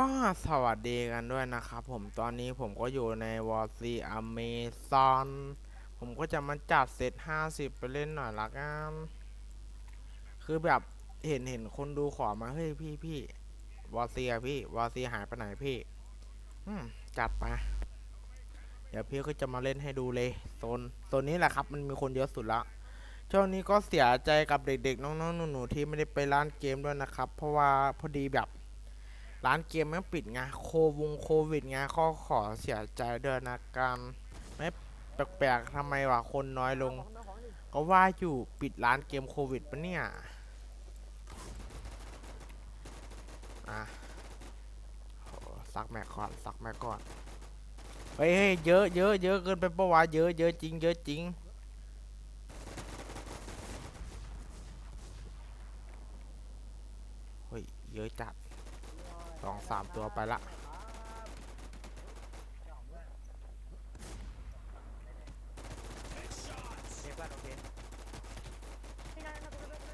ก็สวัสดีกันด้วยนะครับผมตอนนี้ผมก็อยู่ในวอร์ซีอเมซอนผมก็จะมาจัดเซต50ไปเล่นหน่อยละกันคือแบบเห็นเห็นคนดูขอมาเฮ้ยพี่พี่วอร์ซีอะพี่วอร์ซีหายไปไหนพี่ อืมจัดไปเดี๋ยวพี่ก็จะมาเล่นให้ดูเลยโซนโซนนี้แหละครับ มันมีคนเยอะสุดละช่วงนี้ก็เสียใจกับเด็กๆ น้องๆหนูๆที่ไม่ได้ไปร้านเกมด้วยนะครับ เพราะว่าพอดีแบบ ร้านเกมมันปิดไงโควงโควิดไงข้อขอเสียใจเด้วยนะการไม่แปลกๆทำไมวะคนน้อยลง ก็ว่าอยู่ปิดร้านเกมโควิดปะเนี่ยอะสักแม็กก่อนสักแม็กก่อนเฮ้ยเฮ้ยเยอะเยอะเยอะเกินไปปะวะเยอะเยอะจริงเยอะจริงเฮ้ยเยอะจัด สองสามตัวไปละ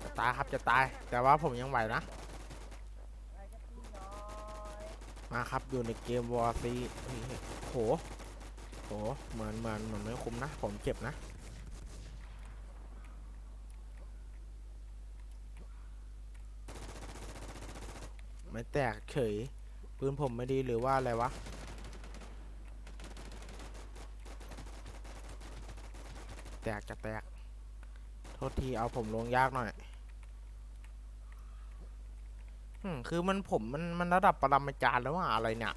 จะตายครับจะตาย แต่ว่าผมยังไหวนะ มาครับอยู่ในเกมวอร์ซีโหโหเหมือนเหมือนเหมือนไม่คุ้มนะ ผมเจ็บนะ ไม่แตกเฉยปืนผมไม่ดีหรือว่าอะไรวะแตกจะแตก โทษทีเอาผมลงยากหน่อยอืมคือมันผมมันมันระดับปรมาจารย์แล้วว่าอะไรเนี่ย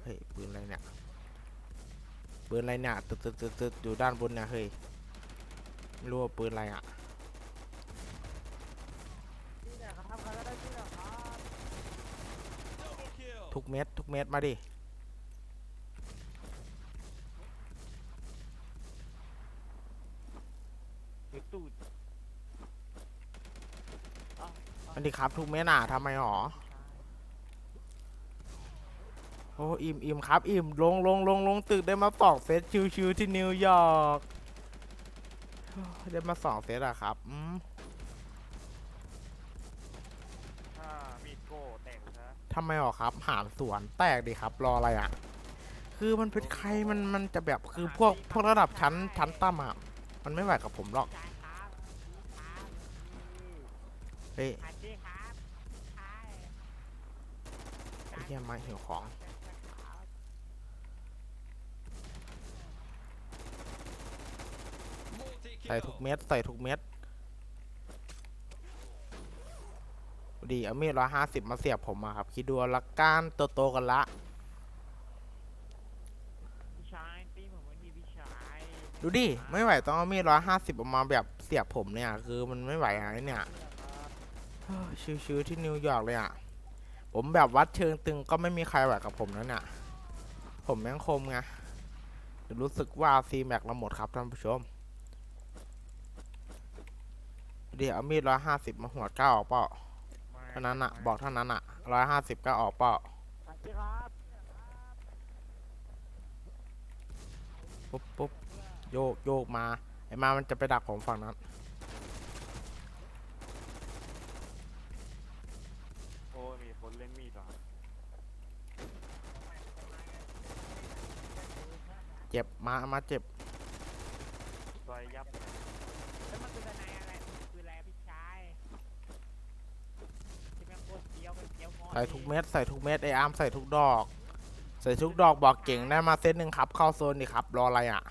เฮ้ยปืนอะไรเนี่ยปืนอะไรเนี่ยตึ๊ดตึ๊ดตึ๊ดตึดอยู่ด้านบนเนี่ยเฮ้ยไม่รู้ว่าปืนอะไรอะ ทุกเม็ดทุกเม็ดมาดิอยู่ตูดอันนี้ครับทุกเม็ดอะทำไมหรอโอ้อิ่มอิ่มครับอิ่มลงลงลงลงตึกได้มาสองเซตชิวๆที่นิวยอร์กได้มาสองเซตอะครับอืม ถ้ามีดโก้แต่งซะ ทำไมหรอครับหารสวนแตกดิครับ รออะไรอะคือมันเป็นใครมันมันจะแบบคือพวกพวกระดับชั้นชั้นต่ำอะมันไม่ไหวกับผมหรอกจ่ายเฮ้ยอาชีครับใช่ไอ้เหี้ยมาหิวของใส่ทุกเม็ดใส่ทุกเม็ด ดีเอามีดร้อยห้าสิบมาเสียบผมมาครับ คิดดูเอาละกันโตโตๆกันละ พี่ชายตีผมไม่มีพี่ชายดูดิ ไม่ไหวต้องเอามีดร้อยห้าสิบออกมาแบบเสียบผมเนี่ย คือมันไม่ไหวอะไรเนี่ยเฮ้ยชิวๆที่นิวยอร์กเลยอะผมแบบวัดเชิงตึงก็ไม่มีใครไหวกับผมแล้วเนี่ย ผมแม่งคมไงรู้สึกว่าซีแม็กเราหมดครับท่านผู้ชม เดี๋ยวเอามีดร้อยห้าสิบมาหัวดก้าออกเปล่า เท่านั้นอะบอกเท่านั้นอะร้อยห้าสิบก็ออกเปล่าอาชีครับปุ๊บปุ๊บโยกโยกมา ไอ้มามันจะไปดักผมฝั่งนั้น โอ้ยมีคนเล่นมีดเหรอครับเจ็บมามาเจ็บซอยยับแล้วมันคืออะไรอะไรคืออะไรพี่ชายที่แม่งโคตรเกี้ยวเป็นเกี้ยวงอ ใส่ทุกเม็ดใส่ทุกเม็ดไอ้อาร์มใส่ทุกดอก ใส่ทุกดอกบอกเก่งได้มาเซตหนึ่งครับเข้าโซนดิครับรออะไรอะ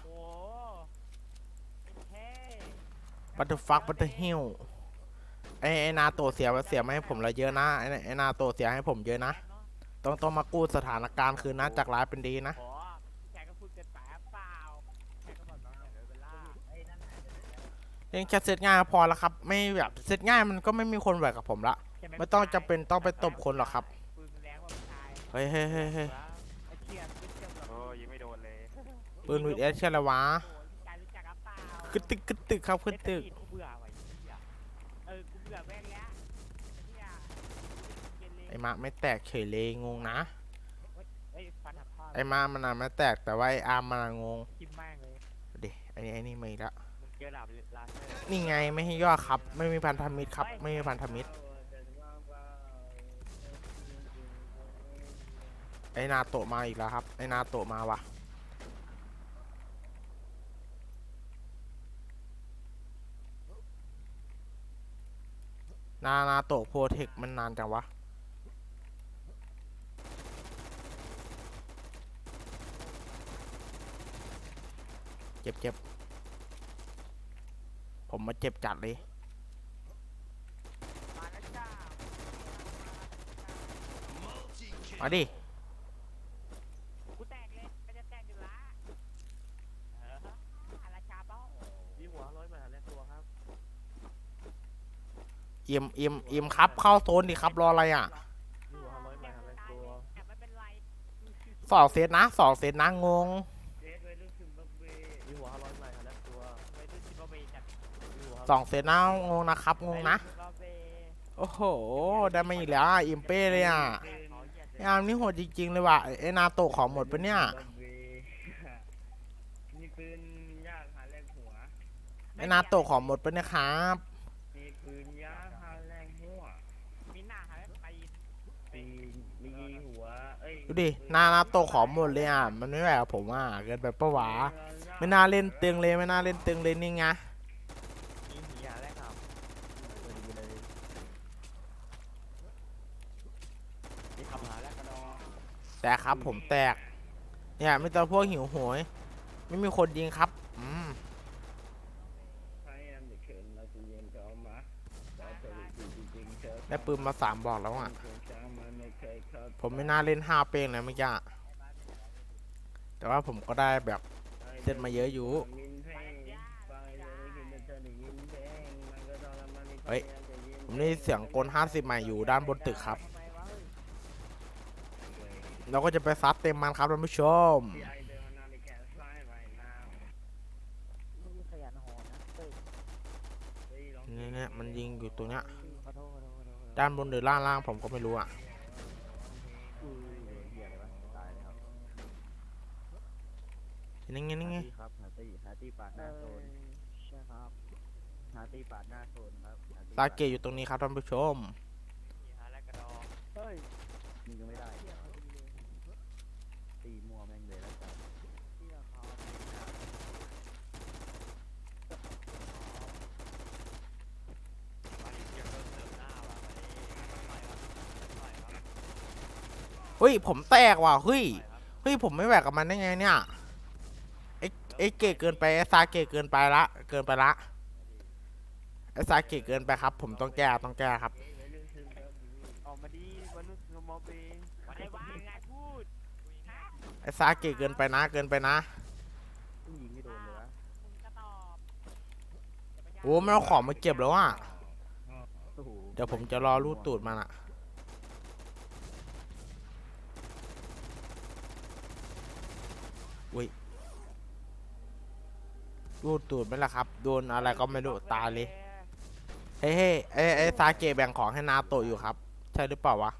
บัตเตอร์ฟักบัตเตอร์ฮิลไอไอนาโตเสียเสียมาให้ผมละเยอะนะไอไอนาโตเสียให้ผมเยอะนะต้องต้องมากู้สถานการณ์คืนนะจากร้ายเป็นดีนะเล่าพี่ชายก็บอกน้องอย่าเลยเวลาเพียงแค่เซตง่ายพอแล้วครับ ไม่แบบเซตง่ายมันก็ไม่มีคนไหวกับผมละ ไม่ต้องจำเป็นต้องไปตบคนหรอกครับ ปืนมันแรงกว่าพี่ชายเฮ้ยเฮ้ยเฮ้ยเฮ้ยไอ้เชี่ยไม่เชี่ยหรอกโอ้ยิงไม่โดนเลยปืนวีดเอสใช่ละวะโอ้ยพี่ชายรู้จักหรือเปล่ากึดตึกกึดตึกครับกึดตึก กูเบื่อว่ะไอ้เหี้ยเออกูเบื่อแม่งแล้วไอ้เหี้ยเย็นเลยไอ้มาไม่แตกเฉยเลยงงนะ เฮ้ยฟันหักพ่อไอ้มามันน่ะไม่แตกแต่ว่าไอ้อาร์มมันน่ะงงจิ้มแม่งเลยเดี๋ยวไอ้นี่ไอ้นี่ไม่ละมึงเจอดาบลาเซอร์นี่ไงไม่ให้ย่อครับ ไม่มีพันธมิตรครับ ไม่มีพันธมิตร ไอนาโตะมาอีกแล้วครับ ไอนาโตะมาวะนานาโตะโปรเทคมันนานจังวะ เจ็บเจ็บผมมาเจ็บจัดเลยมาดิ กูแตกเลยก็จะแตกอยู่ละเออราชาเป้า มีหัวร้อยบาทแลกตัวครับ เอี่ยมเอี่ยมเอี่ยมครับ เข้าโซนดิครับรออะไรอะมีหัวร้อยบาทแลกตัวแต่ไม่เป็นไรสองเซตนะสองเซตนะงงเจ๊ไปลูกซิมบับเวมีหัวร้อยบาทแลกตัวไปดูซิมบับเวจัดมีหัวสองเซตนะงงนะครับงงนะซิมบับเวโอ้โห ได้มาอีกแล้วอะอิมเป้เลยอะแตกขอเหยียดไอ้อามนี่โหดจริงๆเลยว่ะไอ้นาโตะของหมดปะเนี่ยบับเวมีปืนยากหาแลกหัวไอ้นาโตะของหมดปะเนี่ยครับ มีปืนยากหาแลกหัว มีหน้าหาไป ปีมีหัว เอ้ยดูดินานาโตะของหมดเลยอะ มันไม่ไหวกับผมอะ เกินไปปะวะไม่น่าเล่นตึงเลยไม่น่าเล่นตึงเลยนี่ไงมีหีหาแลกครับเออดีเลยมีคำหาแลกกระดองแต่ครับผมแตก เนี่ยมีแต่พวกหิวโหย ไม่มีคนยิงครับ อืมใครอันเด็กเได้ปืนมาสามบอกแล้วอะ ผมไม่น่าเล่นห้าเป้งเลยเมื่อกี้แต่ว่าผมก็ได้แบบเสร็จมาเยอะอยู่ เฮ้ย ผมได้ยินเสียงกลห้าสิบใหม่อยู่ด้านบนตึกครับ เราก็จะไปซัดเต็มมันครับท่านผู้ชมขยันหอนะเฮ้ย นี่ เนี่ยมันยิงอยู่ตรงเนี้ยขอโทษขอโทษขอโทษขอโทษด้านบนหรือล่างล่างผมก็ไม่รู้อะนี่ไงนี่ไงครับหาตีหาตีปาดหเอน้าโซอนใช่ครับหาตีปาดหน้าโซนครับหตีซาเกะอยู่ตรงนี้ครับท่านผู้ชมหาแล้วกระดองเฮ้ยมึงยังไม่ได้ตีมัวแม่งเลยแล้วกัน เที่ยครับวันนี้เก็บรถเสริมหน้าว่ะวันนี้ต่อยครับต่อยครับ เฮ้ยผมแตกว่ะเฮ้ยเฮ้ยผมไม่แหวกกับมันได้ไงเนี่ยไอ้ไอ้เกะเกินไปไอ้ซาเกะเกินไปละเกินไปละไอ้ซาเกะเกินไปครับ ผมต้องแก้ต้องแก้ครับออกมาดีวันนู้นสมอเบงวันไหนวะงานพูดฮะไอ้ซาเกะเกินไปนะเกินไปนะผู้หญิงไม่โดนเลยวะมึงก็ตอบโอ้ไม่เอาของมาเก็บแล้วอะโอ้โหเดี๋ยวผมจะรอรูดตูดมันอะ รูดตูดไหมล่ะครับ โดนอะไรก็ไม่รู้ตายเลย เฮ้ยเฮ้ยไอ้ไอ้ซาเกะแบ่งของให้นาโตะอยู่ครับ ใช่หรือเปล่าวะ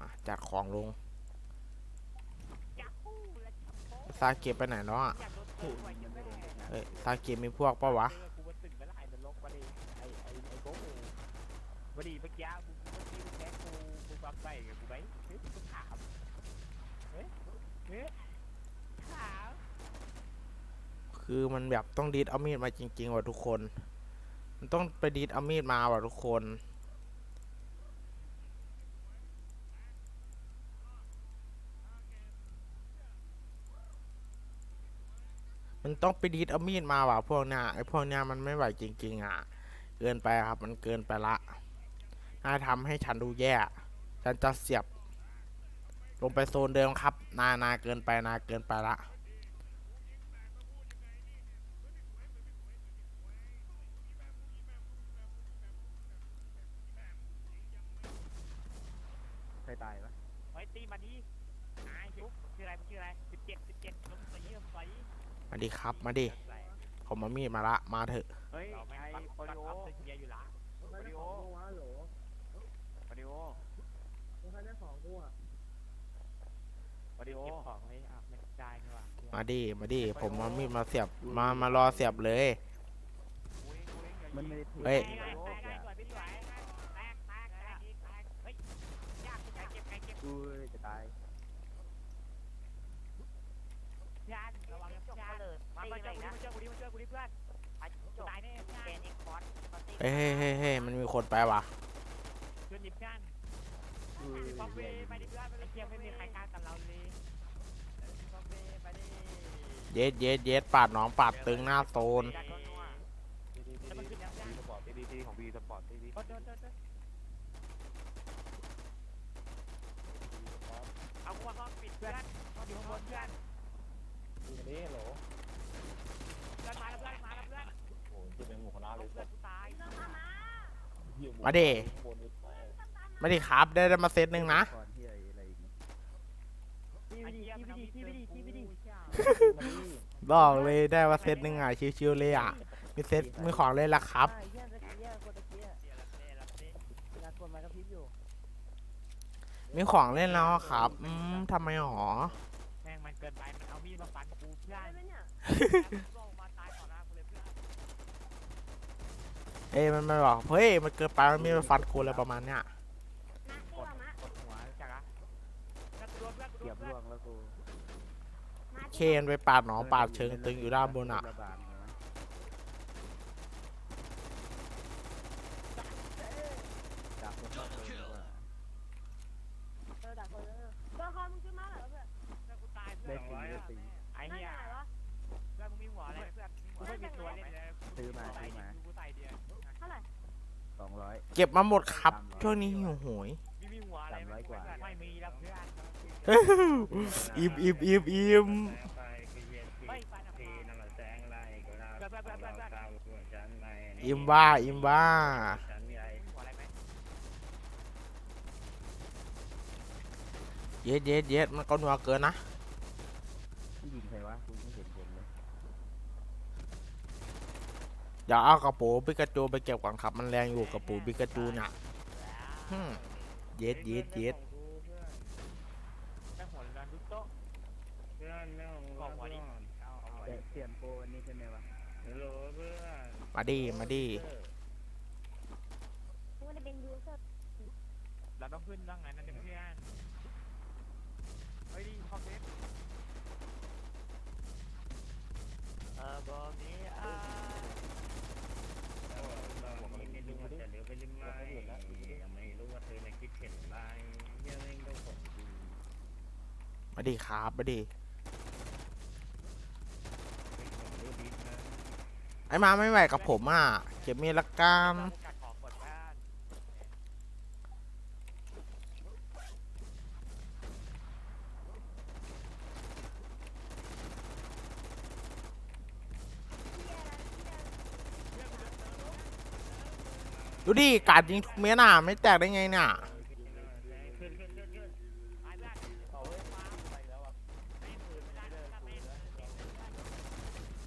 อะจัดของลงจับคู่และจับโป๊ะซาเกะไปไหนแล้วอะอยากโดนเตะไว้ยังไม่ได้เฮ้ยซาเกะมีพวกปะวะเจอกูมาตึงไปแล้ว ยเฮ้ยถามคือมันแบบต้องดีดเอามีดมาจริง ๆ ว่ะทุกคน มันต้องไปดีดเอามีดมาว่ะทุกคนมันต้องไปดีดเอามีดมาว่ะพวกเนี้ยไอ้พวกเนี้ยมันไม่ไหวจริง ๆ อะ เกินไปครับ มันเกินไปละน่าทำให้ฉันดูแย่ ฉันจะเสียบ ลงไปโซนเดิมครับ นานาเกินไปนาเกินไปละใครตายวะเฮ้ยตีมาดินายชุบชื่ออะไรมันชื่ออะไรสิบเจ็ดสิบเจ็ดลงสีลงสีมาดิครับ มาดิผมมามีดมาละ มาเถอะ เฮ้ยเราไม่ไอ้ปักปอปัริกโอ วิดีโอของไว้อะไม่ได้นี่ว่ามาดิมาดิผมมามีมาเสียบมามารอเสียบเลย มันไม่ได้ถูกเฮ้ย กูจะตายเฮ้ยเฮ้ยเฮ้ยเฮ้ยมันมีคนไปว่ะกูจะตาย กู เย็ดเย็ดเย็ดปาดหน้องปาดตึงหน้าโซนยานนัวๆแล้วมันขึ้นยังยานสปอร์ตดีดีของบีสปอร์ตดีดีโอ๊ยโอ๊ยโอ๊ยโอ๊ยเอาหัวห้องปิดเพื่อนอยู่ข้างบนเพื่อนดีนี้โหลเพื่อนมาแล้วเพื่อนมาแล้วเพื่อนโอ้ที่เป็นหมู่คณะเลยเพื่อนกูตายมาดิบนนิดไปไม่ได้ครับได้ได้มาเซตหนึ่งนะ ก่อนที่อะไรอีก ไอ้เหี้ยมันเอามีดเจอกูเชี่ย บอกเลยได้มาเซตหนึ่งอะชิวๆเลยอะ มีเซตมีของเลยละครับเยี่ยตะกี้กดตะกี้เสียละเสียละเสียเวลากดมากระพริบอยู่ มีของเล่นแล้วอะครับอืมทำไมหรอแม่งมันเกินไป มันเอามีดมาฟันกูเพื่อนลงมาตายต่อหน้ากูเลยเพื่อนเอ้ยมันมาบอกเฮ้ยมันเกินไปมันมีมาฟันกูอะไรประมาณเนี้ย กดกดหัวจักอะแล้วกูโดนเพื่อนกูโด เกีย น บ เพื่อน ล่วงแล้วกู เคนไปปาดหนองปาดเชิงตึงอยู่ด้านบนอะระบาดนะจากคนนอกเกว่าเออดักคนเออเพื่อนกูตายเพื่ได้อนสี่ได้สี่ไอ้เหี้ยเพื่อนมึงมีหัวอะไรเพื่อนมีหัวไม่มีตัวเลยเลยซื้อมาใส่ซื้อดิมากูใส่เดียวสองร้อยเก็บมาหมดครับ ช่วงนี้หิวโหยมีมีหัวอะไรไม่มีแล้วเพื่อน อิ่มอิ่มอิ่มอิ่มอิ่มว่าอิ่มว่าเย็ดเย็ดเย็ดมันก็นัวเกินนะยิงใครวะกูไม่เห็นผลเลยเดี๋ยวเอากระปูปิกาจูไปเก็บก่อนครับ มันแรงอยู่กระปูปิกาจูน่ะเย็ดเย็ดเย็ด แม่งหัวเรือนทุกโต๊ะกล่องหัวดิเอาเอาหัว แต่ ดิ เปลี่ยนโปรอันนี้ใช่ไหมวะ มาดิมาดิเราต้องขึ้นบ้างไงนั่นเพื่อนเฮ้ยดีคอมเมนต์เออบอกนี้อ่ามาดิครับมาดิ ไอ้มาไม่ไหวกับผมอะเก็บมีดละกันโอกาสขอกดบ้านดูดิการยิงทุกเม็ดอะไม่แตกได้ไงเนี่ยมาไปแล้วอะไม่ปืนไม่ได้เลยไม่ปืน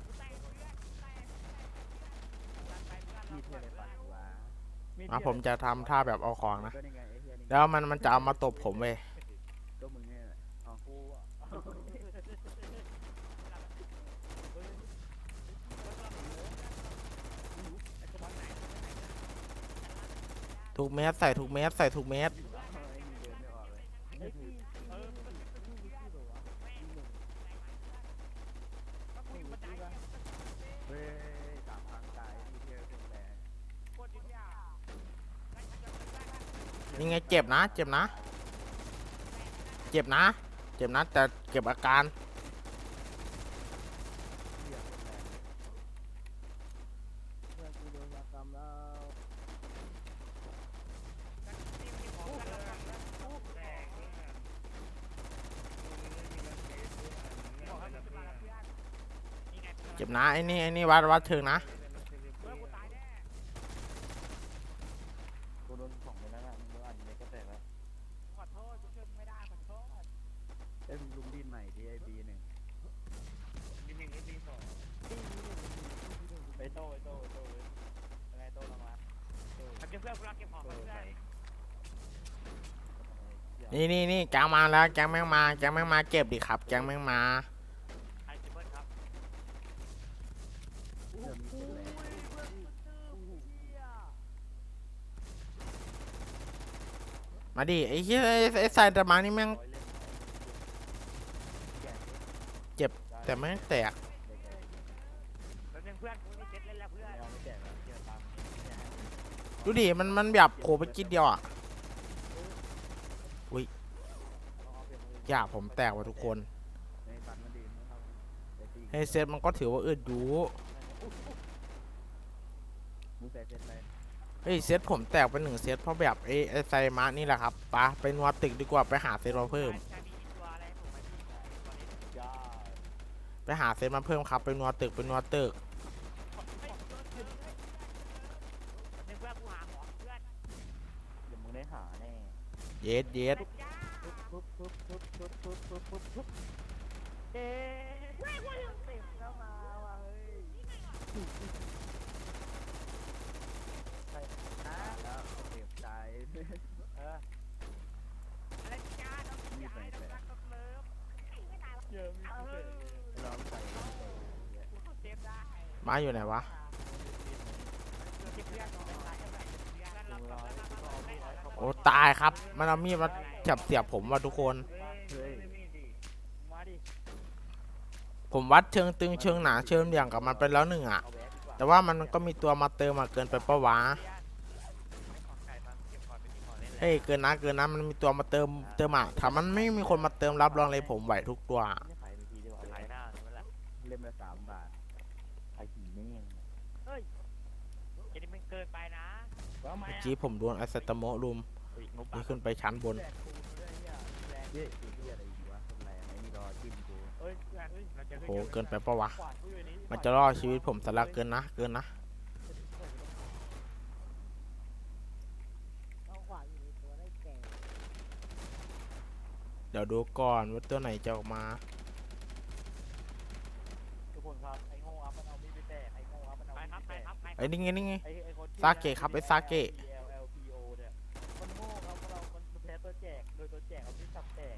กูแตกเพื่อนกูแตกไปเพื่อน มีเท่าไรปะวะ อะผมจะทำท่าแบบเอาของนะก็นี่ไงไอ้เฮียนี่แล้วมันมันจะเอามาตบผมเว้ยก็มึงเนี่ยแหละอ๋อกูอะทุกเม็ดใส่ทุกเม็ดใส่ทุกเม็ด ไอ้นี่เดินไม่ออกเลย เออมันเป็นลูกที่หรอวะแม่งก็กูอยู่บันไดเนี่ย เฮ้ยสามทางตายมีเท่าไรแรง โคตรดิ้นยา นี่ไงเจ็บนะ เจ็บนะ เจ็บนะ เจ็บนะ แต่เก็บอาการ เจ็บนะไอ้นี่ไอ้นี่วัดวัดเชิงนะ แก๊งมาแล้วแก๊งแม่งมาแก๊งแม่งมาเก็บดิครับแก๊งแม่งมามาดิไอ้เหี้ไอ้ไอ้สายตะมานี่แม่งเจ็บแต่แม่งแตกดูดิมันมันแบบโผล่ไปกิตเดียวอะ อย่าผมแตกว่ะทุกคนในปันมันดีนะครับไอ้ตีให้เซตมันก็ถือว่าอึดอยู่มึงใส่เสร็จเลยเฮ้ยเซตผมแตกไปหนึ่งเซตเพราะแบบไอ้ไอ้ไซมานี่แหละครับปะไปนัวตึกดีกว่าไปหาเซตมาเพิ่มจ้าไปหาเซตมาเพิ่มครับไปนัวตึกไปนัวตึกนึงเพื่อนกูหาหมอเพื่อนเดี๋ยวมึงได้หาแน่เย็ดเย็ดปุ๊บปุ๊บ ปุ๊บปุ๊บปุ๊บปุ๊บเอ๊ะเต็มแล้วมาว่ะเฮ้ยอ่แล้วเก็บใจเอออะไรจ้าน้องชายน้องรักน้องเลิฟเยอะมีเศษน้องใส่เซฟได้มาอยู่ไหนวะเก็บเพื่อนเป็นไรกับเพื่อนมาบบโอ้ตายครับ มันเอามีดมาจับเสียบผมว่ะทุกคน เฮ้ยมาดิ ผมวัดเชิงตึงเชิงหนาเชิงเหลี่ยงกับมันไปแล้วหนึ่งอะเอาแหวนดีกว่าแต่ว่ามันก็มีตัวมาเติมมาเกินไปปะวะเฮ้ยเกินนะเกินนะมันมีตัวมาเติมเติมอะถ้ามันไม่มีคนมาเติมรับรองเลยผมไหวทุกตัวไม่ขายไปทีดีกว่าขายหน้านี่มันแหละเล่มละสามบาทขายหีไม่เงี้ยเฮ้ยจะนี่มันเกินไปนะว่าไหมเมื่อกี้ผมโดนไอสเตโมลุมนี่ขึ้นไปชั้นบนแจกคูณด้วยเนี่ยแรงเยอะอยู่ที่อะไรอยู่วะทำไรไอ้นี่รอจิ้ม กูเอ้ยเราจะโหเกินไปปะวะขวานกูอยู่นี่มันจะรอดชีวิตผมสละเกินนะ เกินนะเอาขวานอยู่ในตัวได้แก่เดี๋ยวดูก่อนว่าตัวไหนจะออกมา ทุกคนครับไอ้โง่อัพมันเอามีดไปแตกไอ้โง่อัพมันเอามีดไปแตกไอ้ยนี่ไงนี่ไง ไอ้ไอ้คนที่ ซาเกะครับไอ้ซาเกะ LLPO เนี่ยมันโง่ครับเพราะเรามันแพ้ตัวแจกโดยตัวแจกเอาที่สับแตก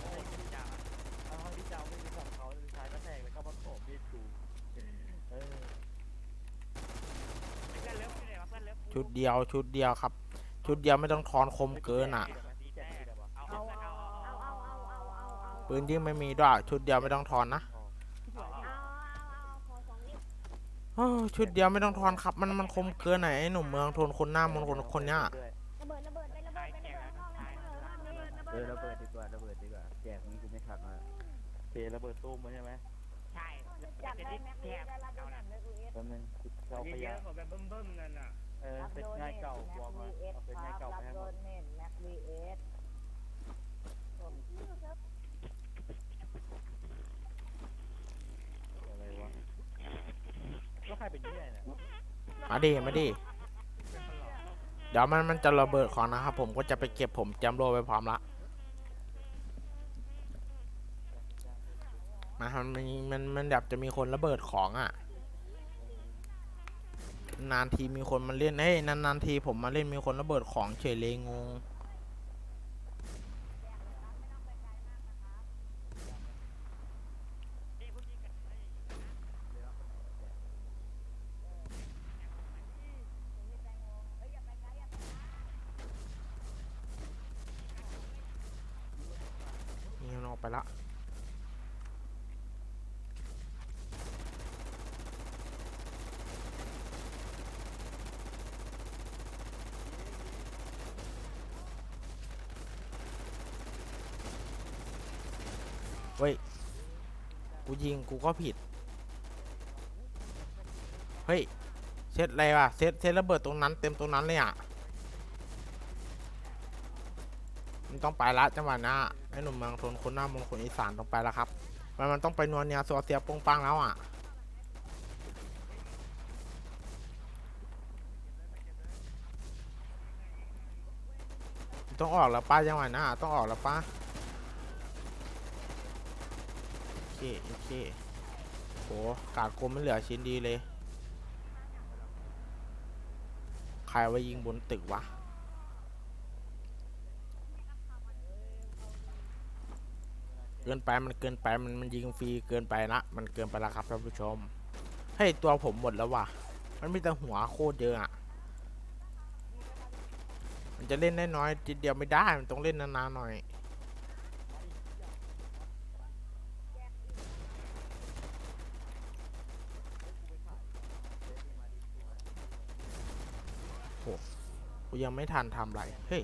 โอ้ยที่จ่าเอาให้ที่จ่าไม่มีสับเขาเลยใช้ก็แตกแล้วก็มาโขมมีดกูเออเพื่อนเลิฟอยู่ไหนวะเพื่อนเลิฟ ชุดเดียวชุดเดียวครับ ชุดเดียวไม่ต้องทอนคมเกินอะ ปืนยิ่งไม่มีด้วยชุดเดียวไม่ต้องทอนนะโอ้ชุดเดียวไม่ต้องทอนครับ มันมันคมเกินไหนไอ้หนุ่มเมืองทนคนหน้ามนคนคนเนี้ยระเบิดระเบิดไประเบิดไประเบิดนอกระเบิดระเอเบิอดระเบิดดีกว่าระเบิดดีกว่าแจกนี้กูไม่ขัดมาเทระเบิดตู้มมาใช่ไหมใช่อยากได้แม็กซ์ได้รับโดนแกซ์วีเอสแป๊บนึงเราขเยยะอะๆของแบบเบิ่มๆนั่นน่ะ เออรับเซ็ตโดนง่ายเน็ตเก่าแม็วอกซ์มาวีเอสเอาเซ็ตคง่ายรับเก่าไปรับให้โดหมดนเน็ตแม็กซ์วีเอสอะไรวะแล้วใครเป็นยี่ไหนเนี่ยมาดิมาดิเดี๋ยวมันมันจะระเบิดของนะครับผมก็จะไปเก็บผมจำโลไว้พร้อมละมามันมันมันมันแบบจะมีคนระเบิดของอะ นานทีมีคนมาเล่นเฮ้ยนานนานๆทีผมมาเล่นมีคนระเบิดของเฉยเลยงง นี่มันออกไปละเฮ้ย กู ยิงกูก็ผิด เฮ้ย เซตอะไรวะ เซตเซตระเบิดตรงนั้นเต็มตรงนั้นเลยอะมันต้องไปละจังหวะหน้าไอ้หนุ่มเมืองทนคนหน้ามนคนอีสานต้องไปล้วครับ มันมันต้องไปนวลเนียสัวเสียโปงปังแล้วอะต้องออกแล้วป้าจังหวะหน้าต้องออกแล้วป้าโอ เคโอเคโหกาดกลมไม่เหลือชิ้นดีเลย ใครไว้ยิงบนตึกวะเกินไปมันเกินไปมันมันยิงฟรีเกินไปละมันเกินไปแล้วครับท่านผู้ชมเฮ้ตัวผมหมดแล้วว่ะ มันมีแต่หัวโคตรเยอะอะ มันจะเล่นได้น้อยทีเดียวไม่ได้มันต้องเล่นนานๆหน่อย ยังไม่ทันทำไร เฮ้ย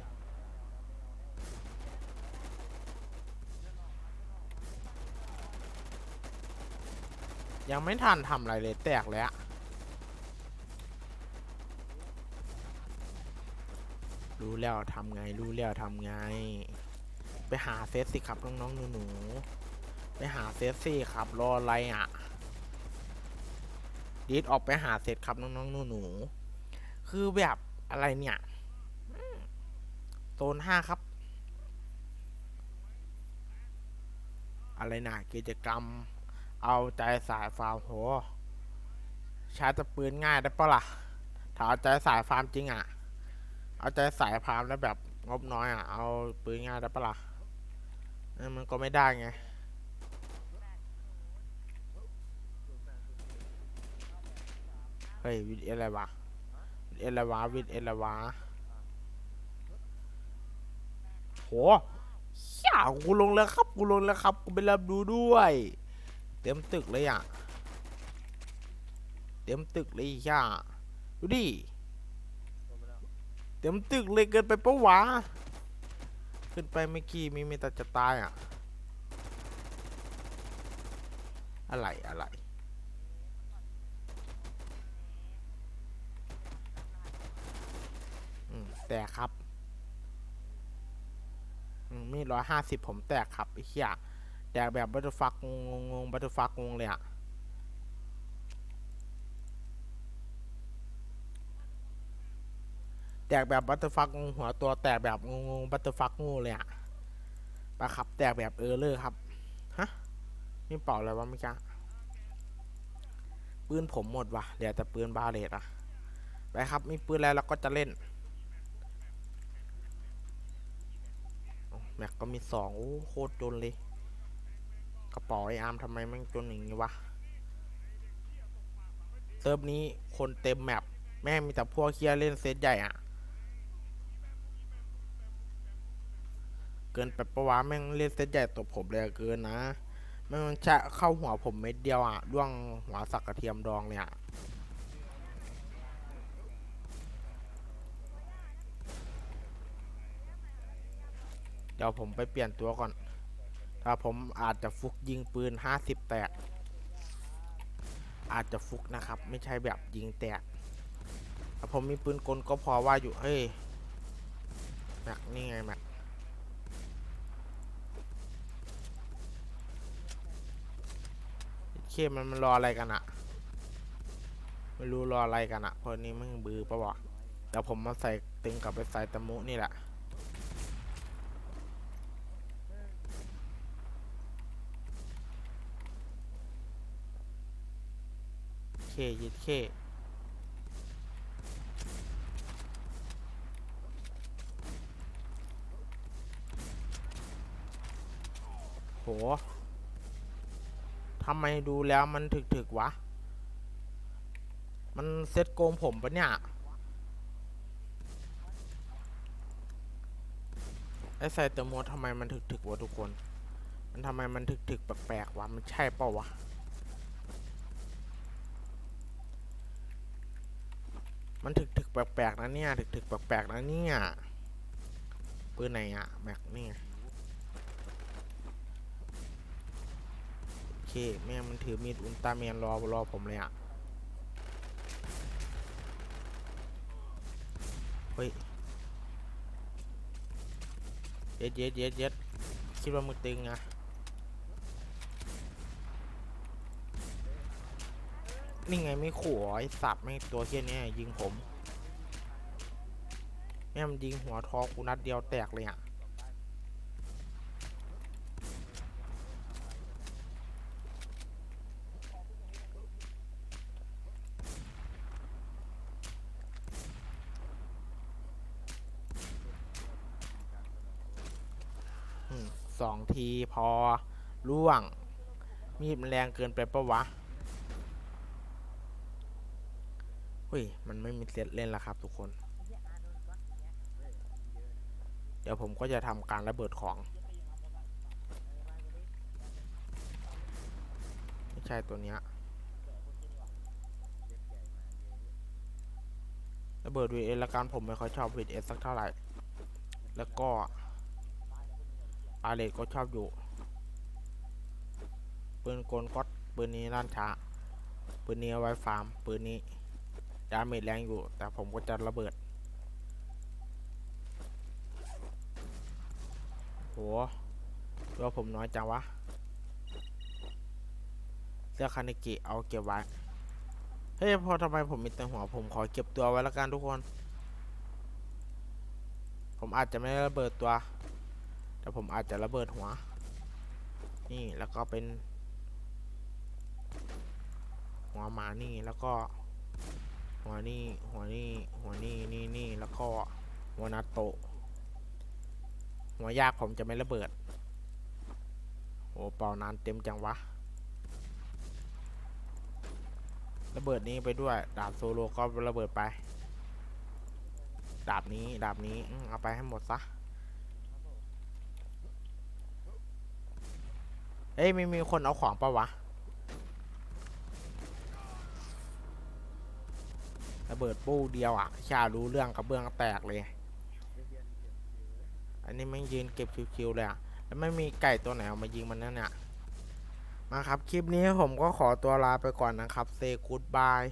ยังไม่ทันทำอะไรเลยแตกแล้วรู้แล้วทำไง รู้แล้วทำไง ไปหาเซตสิครับน้องๆหนูๆไปหาเซตสิครับรออะไรอะดีดออกไปหาเซตครับน้องๆหนูๆคือแบบอะไรเนี่ย โซนห้าครับ อะไรนะกิจกรรม เอาใจสายฟาร์มโหช้แต่ปืนง่ายได้ปะล่ะ ถ้าเอาใจสายฟาร์มจริงอะ เอาใจสายฟาร์มแล้วแบบงบน้อยอะ เอาปืนง่ายได้ปะล่ะมันก็ไม่ได้ไงเฮ้ยวิดเออะไรวะวิดเออะไรวะวิดเออะไรวะ โหอย่ากูลงแล้วครับกูลงแล้วครับกูไปรับดูด้วย เต็มตึกเลยอะเต็มตึกเลยอะดูดิเต็มตึกเลยเกินไปปะวะขึ้นไปเมื่อกี้มีมีแต่จะตายอะอะไรอะไรแตกครับ มมีร้อยห้าสิบผมแตกครับไอ้เหี้ยแตกแบบบัตเตอร์ฟักงงงงบัตเตอร์ฟักงงเลยอะแตกแบบบัตเตอร์ฟักงงหัวตัวแตกแบบงงงบัตเตอร์ฟักงูเลยอะปะครับแตกแบบเออร์เลอร์ครับฮะนี่เป่าอะไรวะเมื่อกี้ปืนผมหมดวะเดี๋ยวแต่ปืนบาเลตอะไปครับมีปืนอะไรเราก็จะเล่น แม็กก็มีสองโอ้โคตรจนเลย กระเป๋าไออาร์มทำไมมันจนอย่างนี้วะเซิร์ฟนี้คนเต็มแมปแม่งมีแต่พวกเคียเล่นเซตใหญ่อะเกินไปประวะแม่งเล่นเซตใหญ่ตบผมเลยเกินนะแม่งจะเข้าหัวผมเม็ดเดียวอะร่วงหัวสักกระเทียมดองเนี่ย เดี๋ยวผมไปเปลี่ยนตัวก่อน ถ้าผมอาจจะฟุกยิงปืน 50 แตก อาจจะฟุกนะครับ ไม่ใช่แบบยิงแตก ถ้าผมมีปืนกลก็พอว่าอยู่ เฮ้ยแม็กนี่ไงแม็กเคมันมันรออะไรกันอะไม่รู้รออะไรกันอะเพราะนี้มึงบือปะวะเดี๋ยวผมมาใส่ตึงกลับไปใส่ตะมุนี่แหละ เคยึดเคโหทำไมดูแล้วมันถึกถึกๆวะ มันเซ็ตโกงผมปะเนี่ยไอ้ใส่เตอร์โมทำไมมันถึกถึกๆวะทุกคน มันทำไมมันถึกถึกๆแปลกๆวะ มันใช่เปล่าวะ มันถึกถึกๆแปลกๆนะเนี่ยถึกถึกๆแปลกๆนะเนี่ยปืนไหนอะแม็กนี่โอเคแม่มันถือมีดอุลตร้าแมนรอรอผมเลยอะเฮ้ยเย็ดเย็ดเย็ดเย็ดคิดว่ามึงตึงอะ นี่ไงไม่ขู่ไอ้สัตว์ไม่ตัวเฮี้ยนี้ยิงผมแม่มันยิงหัวทองกูนัดเดียวแตกเลยอะสองทีพอล่วง มีดมันแรงเกินไปปะวะ้ย มันไม่มีเซตเล่นแล้วครับทุกคน เดี๋ยวผมก็จะทำการระเบิดของ ไม่ใช่ตัวเนี้ยระเบิด VS ละกันผมไม่ค่อยชอบ VS สักเท่าไหร่ แล้วก็อาเลตก็ชอบอยู่ปืนกลก็ปืนนี้ลั่นช้าปืนนี้เอาไว้ฟาร์มปืนนี้ ดาเมจแรงอยู่ แต่ผมก็จะระเบิดโหตัวผมน้อยจังวะเสื้อคานิกิเอาเก็บไว้ เฮ้ย พอทำไมผมมีแต่หัว ผมขอเก็บตัวไว้แล้วกันทุกคน ผมอาจจะไม่ระเบิดตัว แต่ผมอาจจะระเบิดหัว นี่แล้วก็เป็น หัวหมานี่แล้วก็ หัวนี่หัวนี่หัวนี่นี่นี่แล้วก็หัวนาโตะหัวยากผมจะไม่ระเบิดโอ้เป่านานเต็มจังวะ ระเบิดนี้ไปด้วย ดาบโซโลก็ระเบิดไป ดาบนี้ดาบนี้เอาไปให้หมดซะเอ้ยไม่มีคนเอาของปะวะ ระเบิดปู้เดียวอะชารู้เรื่องกระเบื้องแตกเลย อันนี้ม่งยืนเก็บคิวๆเลยอะ แล้วไม่มีไก่ตัวไหนเอามายิงมันนั่นเนี่ยมาครับ คลิปนี้ผมก็ขอตัวลาไปก่อนนะครับเซกูดบาย